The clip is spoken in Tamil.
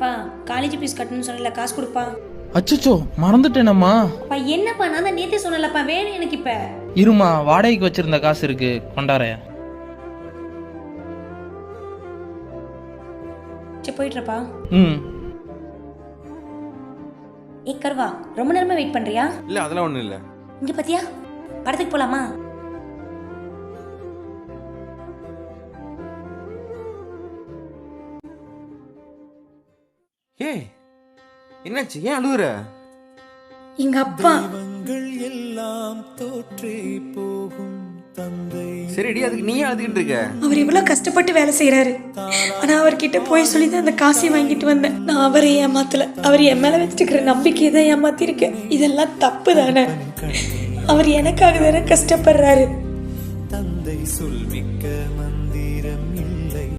பா காலேஜ் ஃபீஸ் கட்டணும்னு சொன்னல காசு கொடுப்பா. அச்சச்சோ மறந்துட்டேனம்மா. அப்பா என்னப்பா நான் தான் நேத்தே சொன்னலப்பா வேணும் எனக்கு இப்ப. இருமா வாடகைக்கு வச்சிருந்த காசு இருக்கு கொண்டாரேன் சரி போயிட்டுறப்பா. ம். ஏ கருவா ரொம்ப நேரமா வெயிட் பண்றியா? இல்ல அதெல்லாம் ஒண்ணும் இல்ல. இங்க பாத்தியா? படத்துக்கு போலாமா? ஏய் என்னாச்சு? ஏன் அழுகுற எங்க அப்பா. சரிடி அதுக்கு நீ அழுதுகிட்டு இருக்க? அவர் எவ்வளவு கஷ்டப்பட்டு வேலை செய்யறாரு ஆனா அவர்கிட்ட போய் சொல்லி தான் அந்த காசை வாங்கிட்டு வந்தேன். நான் அவரை ஏமாத்தல. அவர் என் மேல வச்சுக்கிற நம்பிக்கையை தான் ஏமாத்திருக்கேன். இதெல்லாம் தப்பு தானே? அவர் எனக்காக தானே கஷ்டப்படுறாரு. தந்தை சொல்மிக்க மன்